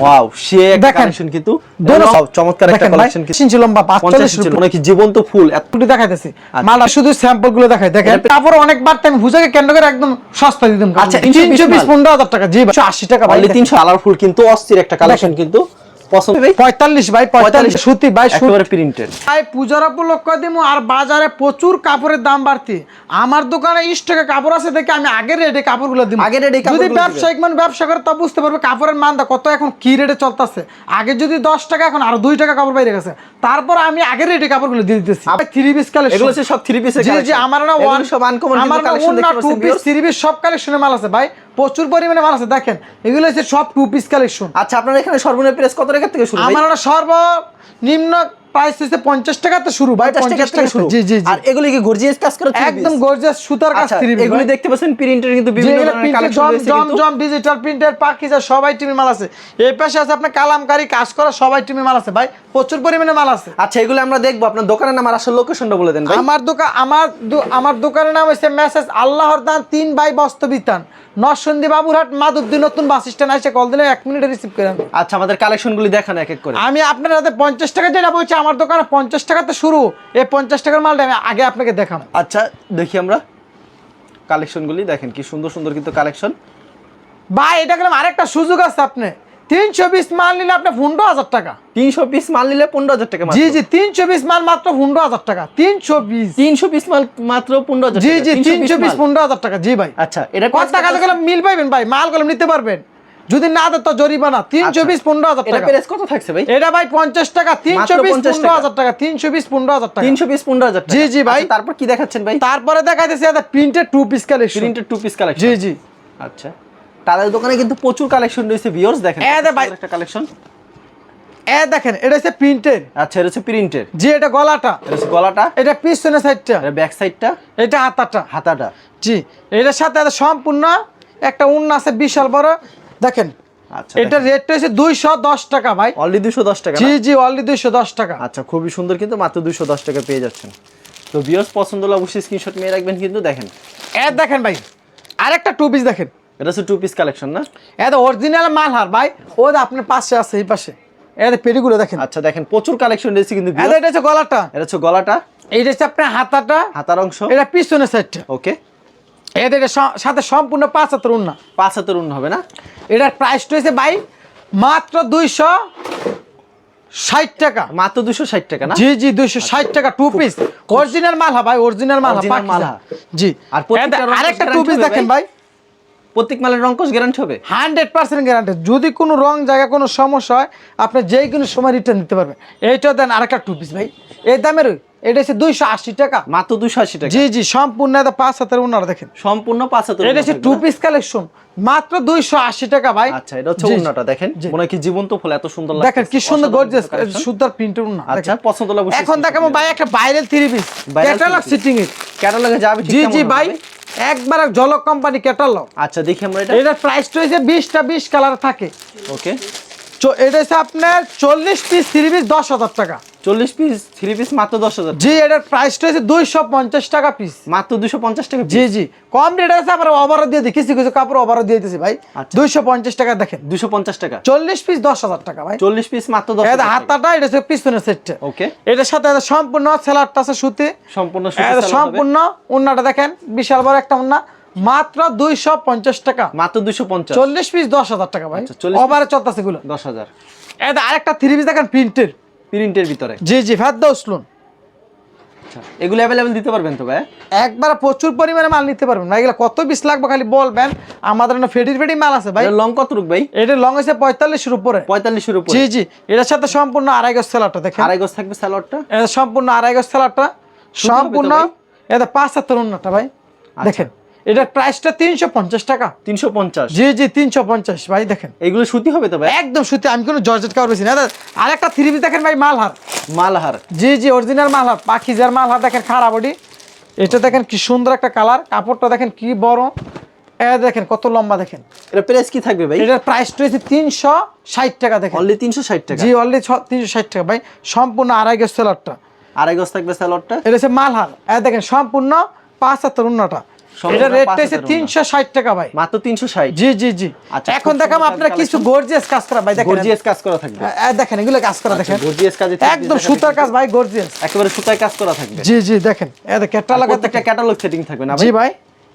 Wow সে একটা collection কিন্তু চমৎকার একটা কালেকশন কিন্তু লম্বা, 45 ইঞ্চি রুপি। কি জীবন্ত ফুল এতটুকু দেখাইতেছি আচ্ছা। মালটা শুধু স্যাম্পলগুলো দেখাই দেখেন তারপর অনেকবার আমি ভুজাকে কেন্দ্র করে একদম সস্তা দিতাম আচ্ছা, তিনশো 320 বিশ মাল। পনেরো হাজার টাকা জি ভাই আশি টাকা ভাই অনলি 300 আলার ফুল কিন্তু অস্থির একটা কালেকশন কিন্তু পঁয়তাল্লিশ ভাই পঁয়তাল্লিশ সুতি ভাই সুতি। প্রিন্টেড ভাই পূজার উপলক্ষ দিব আর বাজারে প্রচুর কাপড়ের দাম বাড়তি। আমার দোকানে স্টকে কাপড় আছে দেখে আমি আগের রেটে কাপড়গুলো দিব আগের rate যদি ব্যবসায়িক মানে ব্যবসা করে তা বুঝতে পারবে কাপড়ের মানটা কত এখন কি রেটে চলতেছে। আগে যদি দশ টাকা এখন আরও দুই টাকা কাপড় বাইরে গেছে। তারপর আমি আগের রেটে কাপড়গুলো দিয়ে দিতেছি। থ্রি পিস কালেকশন সব থ্রি জি আমার না ওয়ান সব আনকমন আমার না কালেকশন ওয়ান না দেখতে টু পিস থ্রি পিস সব কালেকশনের মাল আছে ভাই। প্রচুর পরিমাণে মাল আছে দেখেন। এগুলো হচ্ছে সব টু পিস কালেকশন আচ্ছা আপনার এখানে সর্বনিম্ন প্রাইস কত টাকা থেকে শুরু আমার সর্বনিম্ন প্রাইস হচ্ছে পঞ্চাশ টাকাতে শুরু ভাই 50 টাকা শুরু। জি জি আর এগুলি কি গর্জিয়াস কাজ করে একদম গর্জিয়াস সুতার কাজ আচ্ছা থ্রি এগুলি দেখতে পাচ্ছেন প্রিন্টের কিন্তু বিভিন্ন ধরনের কালেকশন রয়েছে জম জম ডিজিটাল প্রিন্টের পাকিজা সবাই টিমের মাল আছে। এই পাশে আছে আপনার কালামকারী কাজ করা সবাই টিমের মাল আছে ভাই। প্রচুর পরিমাণে মাল আছে। আচ্ছা এগুলো আমরা দেখব। আপনার দোকানের নাম আর আসল লোকেশনটা বলে দেন ভাই। আমার দোকান আমার আমার দোকানের নাম হচ্ছে মেসেজ আল্লাহর দান তিন বাই বস্তবিতান নরসন্দী বাবুরহাট মাধবদী নতুন বাস স্ট্যান্ড। আসে কল দিলে এক মিনিটে রিসিভ করে আনবে। আচ্ছা আমাদের কালেকশনগুলি দেখান এক এক করে। আমি আপনার হাতে পঞ্চাশ টাকা যেটা বলছি আমার দোকানে পঞ্চাশ টাকাতে শুরু। এই পঞ্চাশ টাকার মালটা আমি আগে আপনাকে দেখাম আচ্ছা দেখি আমরা। কালেকশনগুলি দেখেন কি সুন্দর সুন্দর কিন্তু কালেকশন। ভাই এটা গেলাম আরেকটা সুযোগ আছে আপনি। তিনশো বিশ মাল নিলে আপনি পনেরো হাজার টাকা। তিনশো পিস মাল নিলে পনেরো হাজার টাকা জি জি তিনশো বিশ মাল মাত্র পনেরো হাজার টাকা। তিনশো বিশ তিনশো পিস মাল মাত্র পনেরো হাজার জি জি তিনশো মাল। পনেরো হাজার টাকা। জি ভাই। আচ্ছা এটা কত টাকা গেলে মিল পাইবেন ভাই? মাল গেলে নিতে পারবেন? যদি না দেয় তো জরিমানা। তিনশো বিশ পনেরো হাজার টাকা। প্রাইস কত থাকছে ভাই? এটা ভাই পঞ্চাশ টাকা তিনশো বিশ পনেরো হাজার টাকা তিনশো বিশ পনেরো হাজার টাকা। তিনশো পিস পনেরো হাজার জি, জি, ভাই। আচ্ছা, তারপর কি দেখাচ্ছেন ভাই? তারপরে দেখা যাচ্ছে এটা printed two piece collection printed two piece collection জি জি। আচ্ছা। তাদের দোকানে কিন্তু প্রচুর কালেকশন রয়েছে ভিউয়ার্স দেখেন। ভাই। একটা কালেকশন এ দেখেন এটা হচ্ছে প্রিন্টেড আচ্ছা এটা হচ্ছে প্রিন্টেড জি এটা গলাটা। এটা হচ্ছে গলাটা। এটা পিছনের সাইডটা এটা ব্যাক সাইডটা এটা হাতাটা। হাতাটা। জি এটার সাথে সম্পূর্ণ একটা উন্ন আছে বিশাল বড়। দেখেন আচ্ছা এটা রেটটা হচ্ছে দুইশো দশ টাকা ভাই। অলরেডি দুশো দশ টাকা জি জি অনলি দুইশো দশ টাকা। আচ্ছা খুবই সুন্দর কিন্তু মাত্র দুশো দশ টাকা পেয়ে যাচ্ছেন। তো পছন্দ হলে অবশ্যই স্ক্রিনশট নিয়ে রাখবেন কিন্তু দেখেন। এ দেখেন ভাই আরেকটা টু পিস দেখেন। এটা হচ্ছে টু পিস কালেকশন না? এটা অরিজিনাল মালহার ভাই। ও আপনার পাশে আছে এই পাশে। এটা দেখেন। আচ্ছা দেখেন প্রচুর কালেকশন রয়েছে কিন্তু এটা হচ্ছে গলাটা। এটা হচ্ছে গলাটা। এইটা হচ্ছে আপনার হাতাটা। হাতার অংশ। এটা পিছনের সাইডটা ওকে এটা সাথে সম্পূর্ণ পাঁচ হাতের উন্না। পাঁচ হাতের উন্ন হবে না? এটার প্রাইসটা হয়েছে ভাই মাত্র দুইশো ষাট টাকা। মাত্র দুশো ষাট টাকা না? জি জি দুইশো ষাট টাকা টু পিস অরিজিনাল মাল ভাই অরিজিনাল মাল Original মালহা। জি। আর আরেকটা টু পিস দেখেন ভাই? প্রত্যেক মালের রঙ্কশ গ্যারান্টি হবে? হান্ড্রেড পার্সেন্ট গ্যারান্টি যদি কোনো রং জায়গায় কোনো সমস্যা হয় আপনি যে কোনো সময় রিটার্ন দিতে পারবেন। এইটা দেন আরেকটা টু পিস ভাই। এই দামের এটা হচ্ছে দুইশো আশি টাকা। মাত্র দুশো আশি টাকা? জি জি সম্পূর্ণ এটা পাঁচ হাতের উনার দেখেন। সম্পূর্ণ পাঁচ হাতের এটা হচ্ছে টু পিস কালেকশন মাত্র দুইশো আশি টাকা ভাই। আচ্ছা এটা হচ্ছে জি। দেখেন। মনে কি জীবন্ত ফুল এত সুন্দর লাগে দেখেন কি সুন্দর গর্জিয়াস সুন্দর প্রিন্টের উন্না আচ্ছা পছন্দ অবশ্যই এখন দেখাবো ভাই একটা viral three piece catalogue sitting এর। ক্যাটালগে যাবে জি জি ভাই একবার জলক কোম্পানি ক্যাটালগ আচ্ছা দেখি আমরা এটা। এটার প্রাইসটা হচ্ছে বিশটা বিশ কালার থাকে। ওকে এটা হচ্ছে আপনার চল্লিশ পিস থ্রি পিস দশ হাজার টাকা। চল্লিশ পিস থ্রি পিস মাত্র দশ হাজার জি এটার প্রাইসটা হচ্ছে দুইশো পঞ্চাশ টাকা পিস মাত্র দুশো পঞ্চাশ টাকা জি জি। কম রেট আছে আবার ওভারও দিয়ে দিই। কিছু কিছু কাপড় ওভারও দিয়ে দিতেছি ভাই। আচ্ছা। দুইশো পঞ্চাশ টাকা দেখেন। দুশো পঞ্চাশ টাকা। চল্লিশ পিস দশ হাজার টাকা ভাই। চল্লিশ পিস মাত্র দশ এটা হাতাটা এটা হচ্ছে পিছনের সেটটা ওকে এটার সাথে এটা সম্পূর্ণ সেলারটা আছে সুতি। সম্পূর্ণ সুতি সম্পূর্ণ উন্নাটা দেখেন বিশাল বড় একটা উন্না মাত্র দুইশো পঞ্চাশ টাকা। মাত্র দুশো পঞ্চাশ। চল্লিশ পিস দশ হাজার টাকা ভাই। আচ্ছা, 40 ওভারে চলতেছে গুলো দশ হাজার। এটা আরেকটা থ্রি পিস দেখেন প্রিন্টের প্রিন্টের ভিতরে? জি জি ফেদ্দা উসলুন আচ্ছা এগুলো অ্যাভেলেবেল দিতে পারবেন তো ভাই? একবার প্রচুর পরিমাণে মাল নিতে পারবেন না এগুলো কত পিস লাগবে খালি বলবেন। আমাদের না ফেডির ফেডি মাল আছে ভাই। লং কত রুক ভাই? এটা লং হয়েছে পঁয়তাল্লিশের উপরে। পঁয়তাল্লিশের উপরে? জি জি এটার সাথে সম্পূর্ণ আড়াই গজ সেলারটা দেখেন। আড়াই গজ থাকবে স্যালোয়ারটা এটা সম্পূর্ণ আড়াই গজ সেলারটা সম্পূর্ণ ভাই? এটা পাঁচ হাতের উন্নটা ভাই। দেখেন এটার প্রাইসটা তিনশো পঞ্চাশ টাকা। তিনশো পঞ্চাশ? জি জি তিনশো পঞ্চাশ। ভাই দেখেন। এগুলো সুতি হবে তো ভাই? একদম সত্যি আমি কোনো জর্জেট কাপড় বেশি না। দাদা, আরেকটা থ্রি পিস দেখেন ভাই মালহার। মালহার। জি জি অরিজিনাল মালহার পাখিজার মালহার দেখেন খারাপ বডি এটা দেখেন কি সুন্দর একটা কালার কাপড়টা দেখেন কি বড়। দেখেন কত লম্বা দেখেন। এটা প্রাইস কি থাকবে ভাই? এটার প্রাইস রয়েছে তিনশো ষাট টাকা দেখেন। অনলি তিনশো ষাট টাকা? জি অলরেডি তিনশো ষাট টাকা। ভাই সম্পূর্ণ আড়াই গজ সেলারটা আড়াই গজ থাকবে স্যালোয়ারটা এটা হচ্ছে মালহার। এ দেখেন সম্পূর্ণ পাঁচ হাতের উন্নটা। এটা হচ্ছে টাকা ভাই। মাত্র তিনশো ষাট। জি জি জি। আচ্ছা, এখন দেখাম আপনার কিছু গর্জিয়াস কাজ করা ভাই দেখেন। গর্জিয়াস কাজ করা থাকবে। দেখেন এগুলো কাজ করা দেখেন। গর্জিয়াস কাজে একদম সুতার কাজ ভাই গর্জিয়াস একেবারে সুতায় কাজ করা থাকবে। জি জি দেখেন। এ দেখেন ক্যাটালগ প্রত্যেকটা ক্যাটালগ সেটিং থাকবে না জি ভাই।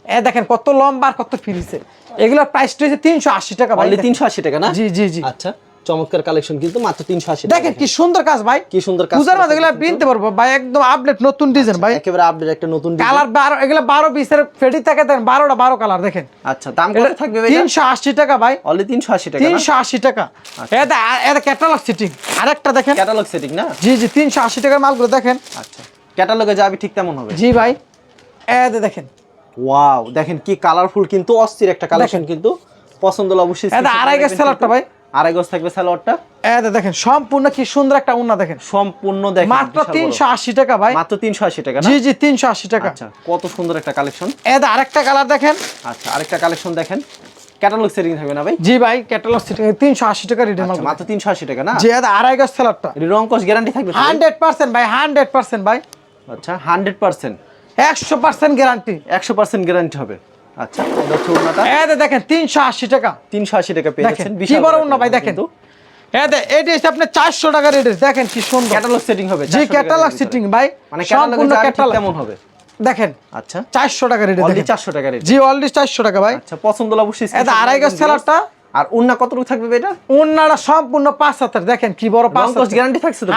এ দেখেন কত লম্বা আর কত ফিরিছে এগুলোর প্রাইসটা হচ্ছে তিনশো আশি টাকা ভাই অনলি তিনশো আশি টাকা না? জি জি জি। আচ্ছা। চমৎকার কালেকশন কিন্তু মাত্র তিনশো আশি দেখেন কি সুন্দর কাজ ভাই। কি সুন্দর কাজ পূজার করা মধ্যে এগুলো থাকবে কিনতে পারব ভাই একদম আপডেট নতুন ডিজাইন ভাই। একেবারে আপডেট একটা নতুন। কালার বারো এগুলো বারো পিসের ফেডি থাকে দেখেন বারোটা বারো কালার দেখেন। আচ্ছা দাম কত থাকবে ভাই তিনশো আশি টাকা ভাই। অনলি তিনশো আশি টাকা তিনশো আশি টাকা। এটা এটা ক্যাটালগ সেটিং আরেকটা দেখেন। ক্যাটালগ সেটিং না? জি জি তিনশো আশি টাকার মালগুলো দেখেন। আচ্ছা। ক্যাটালগে যাবে ঠিক তেমন হবে। জি ভাই। এতে দেখেন। ওয়াও দেখেন কি কালারফুল কিন্তু অস্থির একটা কালেকশন কিন্তু পছন্দ হলে অবশ্যই এটা আড়াই সালোয়ারটা কিন্তু। ভাই। আড়াই গজ থাকবে সালোয়ারটা? দেখেন সম্পূর্ণ কি সুন্দর একটা উন্না দেখেন। সম্পূর্ণ দেখেন মাত্র বিশাল বড়। তিনশো আশি টাকা ভাই। মাত্র তিনশো আশি টাকা জি জি তিনশো আশি টাকা। আচ্ছা কত সুন্দর একটা কালেকশন। এতে আরেকটা কালার দেখেন। আচ্ছা আরেকটা কালেকশন দেখেন। ক্যাটালগ সেটিং থাকবে না ভাই? জি ভাই ক্যাটালগ সিটিং তিনশো আশি টাকা রিটার্ন আচ্ছা, মাত্র তিনশো আশি টাকা না? জি এতে আড়াই গজ সালোয়ারটা। রং কস গ্যারান্টি থাকবে তো ভাই? হান্ড্রেড পার্সেন্ট ভাই। আচ্ছা হান্ড্রেড পার্সেন্ট। একশো পার্সেন্ট গ্যারান্টি একশো পার্সেন্ট গ্যারান্টি হবে। আচ্ছা এটা হচ্ছে দেখেন টাকা। পেয়ে যাচ্ছেন বড় ভাই দেখেন। এতে এটি হচ্ছে আপনার চারশো টাকা রেট দেখেন কি সুন্দর। ক্যাটালগ সেটিং হবে জি ক্যাটালগ ভিতরে। ভাই মানে ক্যাটালগ ক্যাটালগ কেমন হবে? দেখেন আচ্ছা। চারশো টাকা রেটে অনলি দেখেন। টাকা রেট জি অলরেডি চারশো টাকা ভাই। আচ্ছা পছন্দ হলে অবশ্যই এটা আড়াই গজ সেলারটা আর কতটুকু থাকবে এটা? সম্পূর্ণ পাঁচ হাতের দেখেন কি বড় পাঁচ গ্যারান্টি থাকছে তো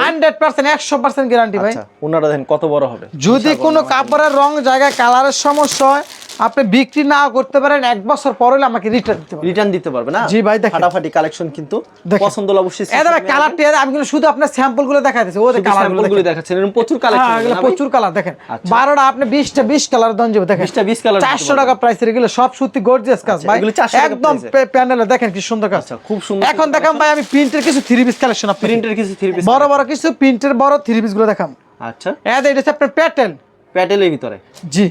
গ্যারান্টি ভাই। আচ্ছা দেখেন কত বড় হবে। যদি কোনো কাপড়ের রং জায়গায় কালারের সমস্যা হয় আপনি বিক্রি না করতে পারেন এক বছর পর হলে আমাকে রিটার্ন দিতে রিটার্ন দিতে পারবে না? জি ভাই, দেখেন। ফাটাফাটি কালেকশন কিন্তু। পছন্দ হলে অবশ্যই এ দাদা কালারটি আমি কিন্তু শুধু আপনার স্যাম্পলগুলো দেখা দিচ্ছি। ওদের কালারগুলো দেখাচ্ছেন এরকম প্রচুর কালেকশন প্রচুর কালার দেখেন। আচ্ছা। বারোটা আপনি বিশটা বিশ কালার দন যাবে দেখেন। 20টা 20 colour দিতে চারশো পারবেন। টাকা প্রাইসের এগুলো সব সত্যি গর্জিয়াস কাজ আচ্ছা, ভাই। এগুলো 400 একদম প্যানেলে দেখেন কি সুন্দর কাজ। আচ্ছা, খুব সুন্দর এখন দেখাম ভাই আমি প্রিন্টের কিছু থ্রি পিস কালেকশন আপনি প্রিন্টের কিছু থ্রি পিস বড় বড় কিছু প্রিন্টের বড় থ্রি পিসগুলো দেখাম। আচ্ছা। এটা হচ্ছে আপনার প্যাটেল প্যাটেলের ভিতরে। জি।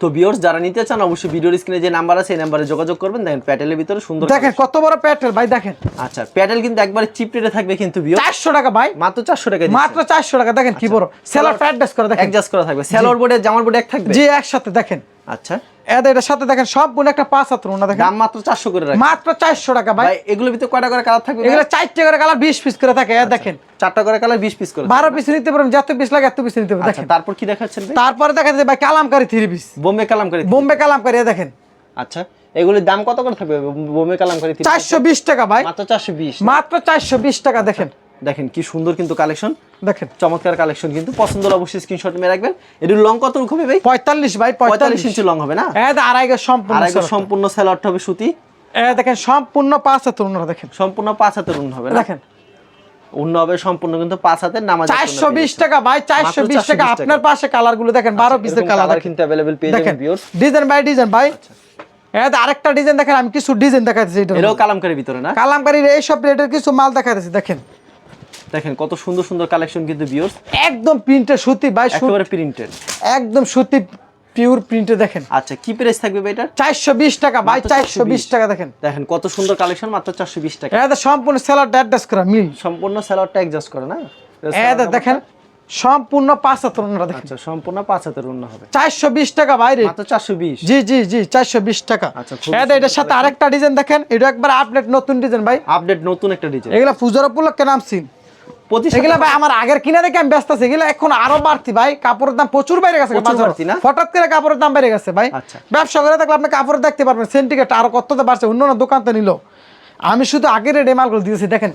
তো ভিউয়ার্স যারা নিতে চান অবশ্যই ভিডিওর স্ক্রিনে যে নাম্বার আছে এই নাম্বারে যোগাযোগ করবেন। দেখেন প্যাটেলের ভিতরে সুন্দর দেখেন কত বড় প্যাটেল ভাই দেখেন। আচ্ছা প্যাটেল কিন্তু একবারে চিপ রেটে থাকবে কিন্তু ভিউয়ার্স চারশো টাকা ভাই। মাত্র 400 টাকা মাত্র চারশো টাকা দেখেন কি বড়। সেলার প্যাড ড্রেস করে দেখেন। অ্যাডজাস্ট করা থাকবে। সেলর বোর্ডে জামার বোর্ডে এক থাকবে? জি একসাথে দেখেন। আচ্ছা। এটার সাথে দেখেন সব বোন একটা পাঁচ হাত রুনা দেখেন। দাম মাত্র 400 করে মাত্র চারশো টাকা ভাই। এগুলোর ভিতরে কয়টা করে কালার থাকবে এগুলো চারটে করে কালার বিশ পিস করে থাকে দেখেন। চারটা করে কালার 20 পিস করে বারো পিস নিতে পারবেন যত পিস লাগে এত পিস নিতে পারবেন আচ্ছা দেখেন। তারপর কি দেখাচ্ছেন ভাই? তারপরে দেখা ভাই কালামকারি থ্রি পিস বোম্বে কালামকারি বোম্বে কালামকারি দেখেন। আচ্ছা এগুলির দাম কত করে থাকবে? বোম্বে কালামকারি থ্রি চারশো বিশ টাকা ভাই। মাত্র 420 মাত্র চারশো বিশ টাকা দেখেন। দেখেন কি সুন্দর কিন্তু কালেকশন। দেখেন চমৎকার কালেকশন কিন্তু। পছন্দ হলে অবশ্যই স্ক্রিনশট মেরে রাখবেন। এটির লং কত হবে ভাই? পঁয়তাল্লিশ ভাই পঁয়তাল্লিশ। ইঞ্চি লং হবে না? আড়াই গজ সম্পূর্ণ স্যালাডটা হবে সুতি। দেখেন সম্পূর্ণ পাঁচ হাত রুনা দেখেন। সম্পূর্ণ পাঁচ হাতের হবে দেখেন। হবে সম্পূর্ণ কিন্তু পাঁচ হাতের নামাজ চারশো বিশ টাকা ভাই চারশো বিশ টাকা। আপনার পাশে কালারগুলো দেখেন বারো পিসের কালার কিন্তু অ্যাভেলেবেল পেয়ে দেখেন যাবেন ভিউয়ার্স ডিজাইন বাই ডিজাইন ভাই দে আরেকটা ডিজাইন দেখেন আমি কিছু ডিজাইন দেখাচ্ছি এটা এটাও কালামকারীর ভিতরে না? কালামকারীর এইসব রেটের কিছু মাল দেখাচ্ছি দেখেন। দেখেন কত সুন্দর সুন্দর কালেকশন কিন্তু ভিউয়ার্স একদম প্রিন্টের সুতি ভাই একেবারে প্রিন্টেড একদম সুতি পিওর প্রিন্টে দেখেন। আচ্ছা কি প্রাইস থাকবে চারশো বিশ টাকা ভাই চারশো বিশ 420 টাকা দেখেন। দেখেন কত সুন্দর কালেকশন মাত্র চারশো বিশ টাকা। এটা সম্পূর্ণ সেলার অ্যাড্রেস করা মিল। সম্পূর্ণ স্যালাডটা অ্যাডজাস্ট করে না? এটা দেখেন সম্পূর্ণ পাঁচ হাত রুনা দেখেন। আচ্ছা সম্পূর্ণ পাঁচ হাতের উন্ন হবে। চারশো বিশ টাকা বাইরে মাত্র চারশো বিশ। জি জি জি চারশো বিশ টাকা। আচ্ছা, এটা এটার সাথে আরেকটা ডিজাইন দেখেন এটা একবার আপডেট নতুন ডিজাইন ভাই। আপডেট নতুন একটা ডিজাইন এগুলা পূজার উপলক্ষে নামছি। পঁচিশ এগুলা ভাই আমার আগের কিনা দেখে আমি ব্যস্ত আছি এগুলা এখন আরও বাড়তি ভাই কাপড়ের দাম প্রচুর বাইরে গেছে? হঠাৎ করে কাপড়ের দাম বেড়ে গেছে ভাই। আচ্ছা। ব্যবসা করে থাকলে আপনি কাপড় দেখতে পারবেন সেন্টিকেট আরও কত বাড়ছে অন্য দোকান তো নিল। আমি শুধু আগের রেডে মালগুলো দিয়েছি দেখেন।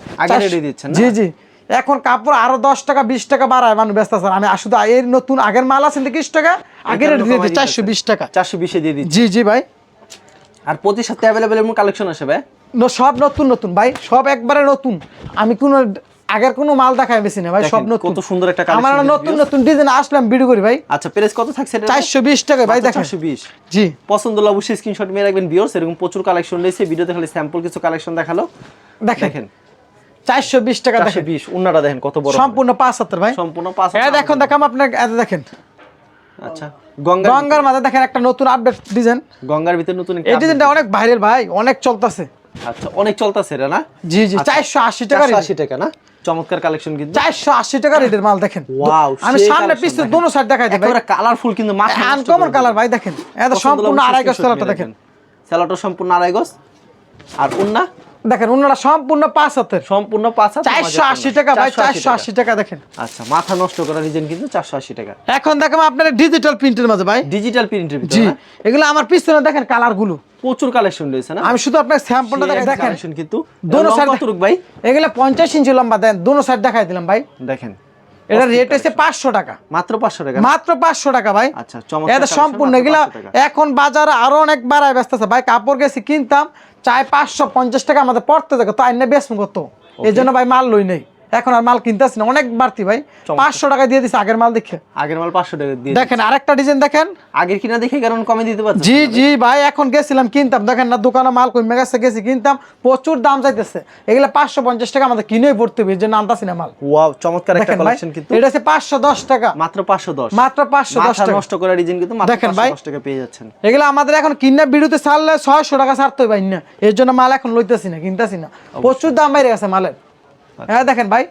দিচ্ছেন জি জি। এখন কাপড় আরও দশ টাকা বিশ টাকা বাড়ায় মানুষ ব্যস্ত আছে। আমি শুধু এর নতুন আগের মাল আছে তিরিশ টাকা আগের রেট দিয়ে চারশো বিশ টাকা। চারশো বিশে দিয়ে দিচ্ছি। জি জি ভাই। আর প্রতি সপ্তাহে অ্যাভেলেবেল কালেকশন আসে ভাই? সব নতুন নতুন ভাই। সব একবারে নতুন। আমি কোনো আগের কোনো মাল দেখাই বেশি না ভাই সব নতুন কত সুন্দর একটা আমার নতুন নতুন ডিজাইন আসলাম ভিডিও করি ভাই। আচ্ছা প্রাইস কত থাকছে এটা? চারশো বিশ টাকা ভাই দেখেন। চারশো বিশ। জি। পছন্দ হলে অবশ্যই স্ক্রিনশট মেরে রাখবেন ভিউয়ার্স এরকম প্রচুর কালেকশন রয়েছে। ভিডিওতে খালি স্যাম্পল কিছু কালেকশন দেখাল। দেখেন। দেখেন। চারশো বিশ টাকা চারশো দেখেন বিশ উন্নাটা দেখেন কত বড় সম্পূর্ণ পাঁচ হাতের ভাই। সম্পূর্ণ পাঁচ হ্যাঁ দেখুন দেখাম আপনার এটা দেখেন। আচ্ছা গঙ্গা গঙ্গার মাঝে দেখেন একটা নতুন আপডেট ডিজাইন গঙ্গার ভিতরে নতুন এই ডিজাইনটা অনেক ভাইরাল ভাই অনেক চলতেছে। আচ্ছা অনেক চলতেছে না? জি জি চারশো আশি টাকা আশি টাকা না? চমৎকার কালেকশন কিন্তু। চারশো আশি টাকা রেটের মাল দেখেন। ওয়াও আমি সামনে পিছনে দোনো সাইড দেখাই দেব একেবারে কালারফুল কিন্তু মাথা আনকমন কালার ভাই দেখেন। এটা সম্পূর্ণ আড়াই গজ সেলাটা দেখেন। সেলাটা সম্পূর্ণ আড়াই গজ। আর উন্না? দেখেন অন্যরা সম্পূর্ণ পাঁচ হাতের। সম্পূর্ণ পাঁচ হাত চারশো আশি টাকা ভাই চারশো আশি টাকা। দেখেন। আচ্ছা মাথা নষ্ট করা রিজন কিন্তু চারশো আশি টাকা। এখন দেখেন আপনার ডিজিটাল প্রিন্টের মাঝে ভাই। ডিজিটাল প্রিন্টের জি এগুলো আমার পিছনে দেখেন কালারগুলো। প্রচুর কালেকশন রয়েছে না? আমি শুধু আপনার স্যাম্পলটা দেখেন। কালেকশন কিন্তু। দোনো সাইড ভাই। এগুলো পঞ্চাশ ইঞ্চি লম্বা দেন দোনো সাইড দেখাই দিলাম ভাই। দেখেন। এটা রেট হচ্ছে পাঁচশো টাকা। মাত্র পাঁচশো টাকা মাত্র পাঁচশো টাকা ভাই। আচ্ছা, এটা সম্পূর্ণ এগুলা এখন বাজারে আরও অনেক বাড়ায় ব্যস্ত আছে ভাই। কাপড় গেছি কিনতাম চাই পাঁচশো পঞ্চাশ টাকা আমাদের পড়তে দেখো তো আইনে বেসম কত? এই জন্য ভাই মাল লই নেই। এখন আর মাল কিনতেছি না। অনেক বাড়তি ভাই। পাঁচশো টাকা দিয়ে দিছে আগের মাল দেখে। আগের মাল পাঁচশো টাকা দিয়ে দেখেন আরেকটা ডিজাইন দেখেন। আগের কিনা দেখে কারণ কমে দিতে পারছে জি জি ভাই এখন গেছিলাম কিনতাম। দেখেন না দোকানে মাল কমে গেছে গেছি কিনতাম। প্রচুর দাম চাইতেছে এগুলো পাঁচশো পঞ্চাশ টাকা আমাদের কিনেই পড়তে হবে জন্য আনতাছি না মাল। ওয়াও চমৎকার একটা কালেকশন কিন্তু। এটা হচ্ছে পাঁচশো দশ টাকা। মাত্র পাঁচশো দশ। মাত্র পাঁচশো দশ টাকা। নষ্ট করা ডিজাইন কিন্তু দেখেন ভাই। দশ টাকা পেয়ে যাচ্ছেন। এগুলো আমাদের এখন কিনা বিড়ুতে ছাড়লে ছয়শো টাকা ছাড়তে হবে না এর জন্য মাল এখন লইতেছি না কিনতেছি না। প্রচুর দাম বাইরে গেছে মালের। হ্যাঁ দেখেন ভাই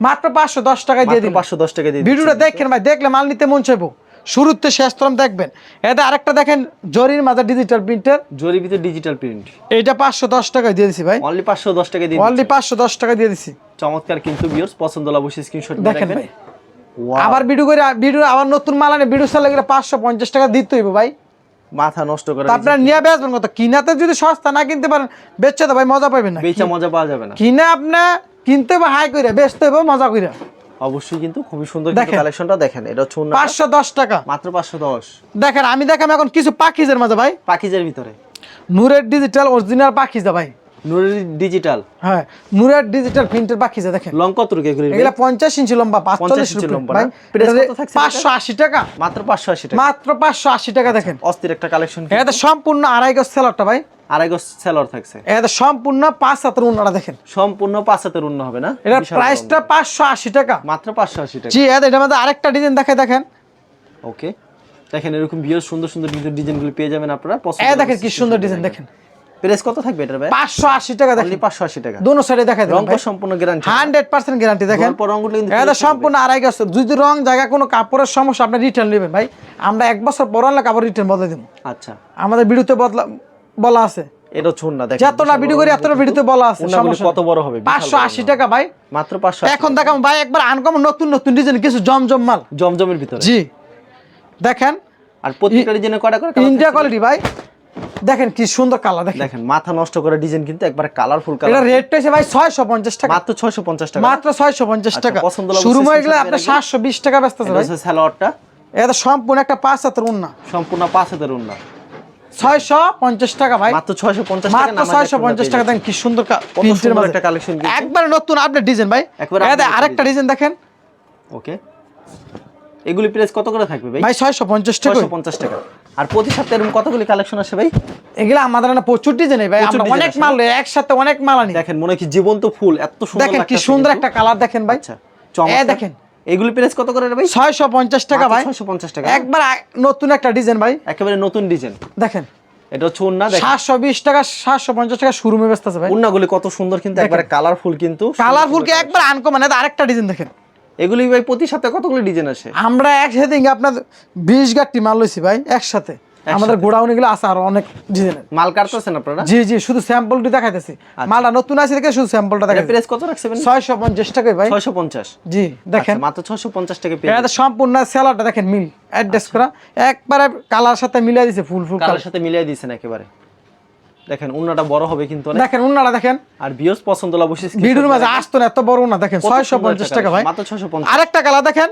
মাত্র পাঁচশো দশ টাকায় দিয়ে দিন পাঁচশো দশ টাকা দিয়ে ভিডিওটা দেখেন ভাই দেখলে মাল নিতে মন চাইব। শুরুতে শেষ তরম দেখবেন। এটা আরেকটা দেখেন জরির মাঝে ডিজিটাল প্রিন্টার জরি ভিতরে ডিজিটাল প্রিন্ট এইটা পাঁচশো দশ টাকায় দিয়ে দিছি ভাই। অনলি পাঁচশো দশ টাকা দিয়ে অলরেডি পাঁচশো দশ টাকা দিয়ে দিছি। চমৎকার কিন্তু ভিউয়ার্স পছন্দ অবশ্যই স্ক্রিনশট দেখেন ভাই। আবার ভিডিও করে ভিডিও আবার নতুন মাল আনে ভিডিও চালে গেলে পাঁচশো পঞ্চাশ টাকা দিতে হইব ভাই। মাথা নষ্ট করে আপনার নিয়ে বেচবেন কত? কিনাতে যদি সস্তা না কিনতে পারেন বেচছে তো ভাই মজা পাবেন না। বেচা মজা পাওয়া যাবে না। কিনে আপনি কিনতে বা হাই কইরা বেচতে হবে মজা কইরা। অবশ্যই কিন্তু খুবই সুন্দর। কালেকশনটা দেখেন। এটা হচ্ছে উন্না পাঁচশো দশ টাকা। মাত্র পাঁচশো দশ। দেখেন আমি দেখাম এখন কিছু পাখিজের মাঝে ভাই। পাখিজের ভিতরে। নূরের ডিজিটাল অরিজিনাল পাখিজা ভাই। নুরি ডিজিটাল হ্যাঁ নূরের ডিজিটাল প্রিন্টের দেখেন। লং কত রুকে এগুলি এগুলা পঞ্চাশ ইঞ্চি লম্বা পাঁচচল্লিশ ইঞ্চি লম্বা ভাই না? Price কত থাকছে এটা? পাঁচশো আশি টাকা। মাত্র পাঁচশো আশি টাকা। মাত্র পাঁচশো আশি টাকা দেখেন। অস্থির একটা কালেকশন এটা সম্পূর্ণ আড়াই গজ সেলারটা ভাই। আড়াই গজ সেলর থাকছে। এটা সম্পূর্ণ পাঁচ হাতের উন্নাটা দেখেন। সম্পূর্ণ পাঁচ হাতের উন্ন হবে না? বিশাল প্রাইসটা পাঁচশো আশি টাকা। মাত্র পাঁচশো আশি টাকা। জি মধ্যে আরেকটা ডিজাইন দেখায় দেখেন। ওকে দেখেন এরকম বিয়ের সুন্দর সুন্দর ডিজাইনগুলো পেয়ে যাবেন আপনারা। দেখেন কি সুন্দর ডিজাইন দেখেন। প্রাইস কত থাকবে এটার ভাই? পাঁচশো আশি টাকা দেখেন। অনলি পাঁচশো আশি টাকা। দোনো সাইডে দেখাই রং দেবেন সম্পূর্ণ গ্যারান্টি হান্ড্রেড পার্সেন্ট গ্যারান্টি দেখেন। রঙগুলো কিন্তু এটা সম্পূর্ণ আড়াই গজ। যদি রং জায়গা কোনো কাপড়ের সমস্যা আপনি রিটার্ন নেবেন ভাই। আমরা এক বছর পর আনলে কাপড় রিটার্ন বদলে দেবো। আচ্ছা। আমাদের ভিডিওতে বদলা বলা আছে। এটা না দেখেন। যতটা ভিডিও করি এতটা ভিডিওতে বলা আছে সমস্যা কত বড় হবে। টাকা ভাই। মাত্র পাঁচশো এখন দেখাম ভাই একবার আনকম নতুন নতুন ডিজাইন কিছু জমজম মাল। জমজমের ভিতরে। জি। দেখেন। আর প্রত্যেকটা ডিজাইনে কয়টা করে ইন্ডিয়া কোয়ালিটি ভাই। দেখেন কি সুন্দর কালার দেখেন। দেখেন মাথা নষ্ট করা ডিজাইন কিন্তু একবার কালারফুল কালার এটা কালার রেট হয়েছে ভাই ছয়শো পঞ্চাশ টাকা। মাত্র ছয়শো পঞ্চাশ টাকা। মাত্র ছয়শো পঞ্চাশ আচ্ছা, টাকা। পছন্দ হলে শুরু হয়ে গেলে। সাতশো বিশ টাকা ব্যস্ত এটা ভাই। হচ্ছে স্যালোয়ারটা এটা সম্পূর্ণ একটা পাঁচ হাতের উন্না। সম্পূর্ণ পাঁচ হাতের উন্না। ছয়শো পঞ্চাশ টাকা ভাই। মাত্র ছয়শো পঞ্চাশ টাকা মাত্র ছয়শো পঞ্চাশ টাকা দেখেন কি সুন্দর প্রিন্টের মধ্যে। একটা কিন্তু। একবার নতুন আপডেট ডিজাইন ভাই। একবার এটা আরেকটা ডিজাইন দেখেন। ওকে এগুলি প্রাইস কত করে থাকবে ভাই? ভাই ছয়শো পঞ্চাশ টাকা। ছয়শো পঞ্চাশ টাকা। আর প্রতি সপ্তাহে এরকম কতগুলি কালেকশন আসে ভাই? এগুলো আমাদের না প্রচুর ডিজাইন ভাই আমরা অনেক মাল একসাথে অনেক মাল আনি। দেখেন মনে কি জীবন্ত ফুল এত সুন্দর দেখেন কি সুন্দর একটা কালার দেখেন ভাই। আচ্ছা চমৎকার। দেখেন। এগুলি প্রাইস কত করে রে ভাই? ছয়শো পঞ্চাশ টাকা ভাই। ছয়শো পঞ্চাশ টাকা। একবার নতুন একটা ডিজাইন ভাই। একেবারে নতুন ডিজাইন দেখেন। এটা হচ্ছে উন্না দেখেন। সাতশো বিশ টাকা সাতশো পঞ্চাশ টাকা শুরু মে ব্যস্ত আছে ভাই। উন্নাগুলি কত সুন্দর কিন্তু একবারে কালারফুল কিন্তু কালারফুল কি একবার আনকমন এটা আরেকটা ডিজাইন দেখেন। এগুলি ভাই প্রতি সপ্তাহে কতগুলি ডিজাইন আসে? আমরা একসাথে আপনার বিশ গাঠটি মাল লইছি ভাই একসাথে। আমাদের গোডাউন এগুলো আছে আর অনেক ডিজাইনের। মাল কাটতেছেন আপনারা? জি জি শুধু স্যাম্পলটি দেখাইতেছি। মালটা নতুন আছে দেখে শুধু স্যাম্পলটা দেখাইতেছি। প্রাইস কত রাখছেন ছয়শো পঞ্চাশ টাকায় ভাই। ছয়শো পঞ্চাশ। জি দেখেন। মাত্র ছয়শো পঞ্চাশ টাকা পেয়ে এটা সম্পূর্ণ সেলারটা দেখেন মিল। অ্যাড্রেস করা। একবারে কালার সাথে মিলাই দিয়েছে ফুল ফুল কালার সাথে মিলিয়ে দিয়েছেন একেবারে। দেখেন উন্নাটা বড় হবে কিন্তু দেখেন উন্নাটা দেখেন। আর বিয়স পছন্দ হলে অবশ্যই ভিডিওর মাঝে আসতো না এত বড় উন্না দেখেন কত ছয়শো সুন্দর পঞ্চাশ একটা টাকা ভাই। মাত্র 650 আরেকটা কালার দেখেন।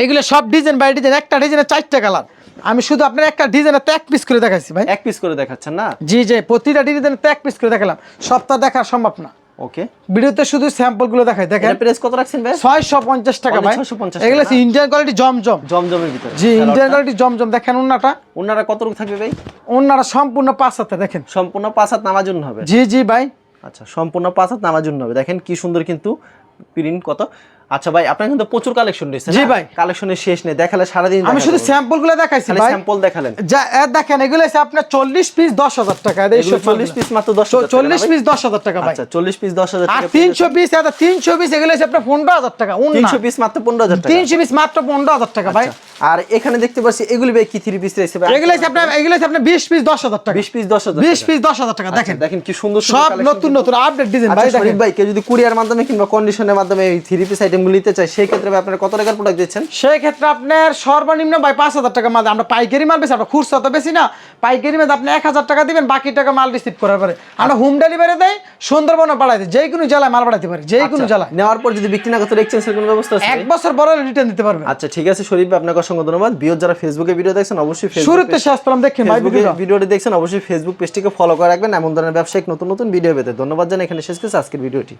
এইগুলো এগুলো সব ডিজাইন বাই ডিজাইন একটা ডিজাইনের চারটা কালার। আমি শুধু আপনার একটা ডিজাইনের তো এক পিস করে দেখাচ্ছি ভাই। এক পিস করে দেখাচ্ছেন না? জি জি প্রতিটা ডিজাইনের তো এক পিস করে দেখালাম। সবটা দেখা সম্ভব না। ওকে ভিডিওতে শুধু স্যাম্পলগুলো দেখাই দেখেন। প্রাইস কত রাখছেন ভাই? ছয়শো পঞ্চাশ টাকা Only ভাই। 650 টাকা এগুলো না? ইন্ডিয়ান কোয়ালিটি জমজম। জমজমের ভিতরে। জি ইন্ডিয়ান কোয়ালিটি জমজম। দেখেন উন্নাটা উন্নাটা কত রকম থাকবে ভাই? উন্নাটা সম্পূর্ণ পাঁচ হাতে দেখেন। সম্পূর্ণ পাঁচ হাত নামার জন্য হবে। জি জি ভাই। আচ্ছা সম্পূর্ণ পাঁচ হাত নামার জন্য হবে। দেখেন কি সুন্দর কিন্তু প্রিন্ট কত? আচ্ছা ভাই আপনার কিন্তু প্রচুর কালেকশন রয়েছে জি ভাই। কালেকশনের শেষ নেই দেখালে সারাদিন আমি শুধু স্যাম্পলগুলো দেখাইছি ভাই। স্যাম্পল দেখালেন। যা দেখেন এগুলো হচ্ছে আপনার চল্লিশ পিস দশ হাজার টাকা। এদের এগুলো সব চল্লিশ পিস মাত্র দশ চ- চল্লিশ পিস দশ হাজার টাকা ভাই। আচ্ছা চল্লিশ পিস দশ হাজার আর টাকা তিনশো পিস এটা তিনশো পিস এগুলো হচ্ছে আপনার পনেরো হাজার টাকা তিনশো পিস মাত্র পনেরো হাজার টাকা। তিনশো পিস মাত্র পনেরো হাজার টাকা ভাই। আচ্ছা, আর এখানে দেখতে পাচ্ছি এগুলি ভাই কি থ্রি পিস রয়েছে ভাই? এগুলো আছে আপনার এগুলো হচ্ছে আপনার বিশ পিস দশ হাজার টাকা। বিশ পিস দশ হাজার বিশ টাকা। পিস দশ হাজার টাকা দেখেন আচ্ছা, দেখেন। কি সুন্দর সুন্দর সব নতুন নতুন আপডেট ডিজাইন আচ্ছা ভাই দেখেন। ভাই কেউ যদি কুরিয়ার মাধ্যমে কিংবা কন্ডিশনের মাধ্যমে এই থ্রি পিস আইটেম নিতে চায় সেই ক্ষেত্রে আপনারা কত টাকার প্রোডাক্ট দিচ্ছেন? সেই ক্ষেত্রে আপনার সর্বনিম্ন ভাই পাঁচ হাজার টাকা মাল আমরা পাইকারি মাল বেশি আমরা খুচরা তো বেশি না। পাইকারি মাল আপনি এক হাজার টাকা দিবেন বাকি টাকা মাল রিসিভ করার পরে। আমরা হোম ডেলিভারি দেয় সুন্দরবনে পাঠাই দিই যে কোনো জেলায় মাল পাঠাতে পারি যে কোনো আচ্ছা, জেলায়। নেওয়ার পর যদি বিক্রি না করতে এক্সচেঞ্জের কোনো ব্যবস্থা আছে? এক বছর পরে রিটার্ন দিতে পারবে। আচ্ছা ঠিক আছে শরীফ আপনাকে অসংখ্য ধন্যবাদ। বিয়র যারা ফেসবুকে ভিডিও দেখছেন অবশ্যই শুরুতে শেষ পেলাম দেখেন ভাই ভিডিওটি। দেখছেন অবশ্যই ফেসবুক পেজটিকে ফলো করে রাখবেন। এমন ধরনের ব্যবসায়িক নতুন নতুন ভিডিও পেতে। ধন্যবাদ জানাই এখানে শেষ করছি আজকের ভিডিওটি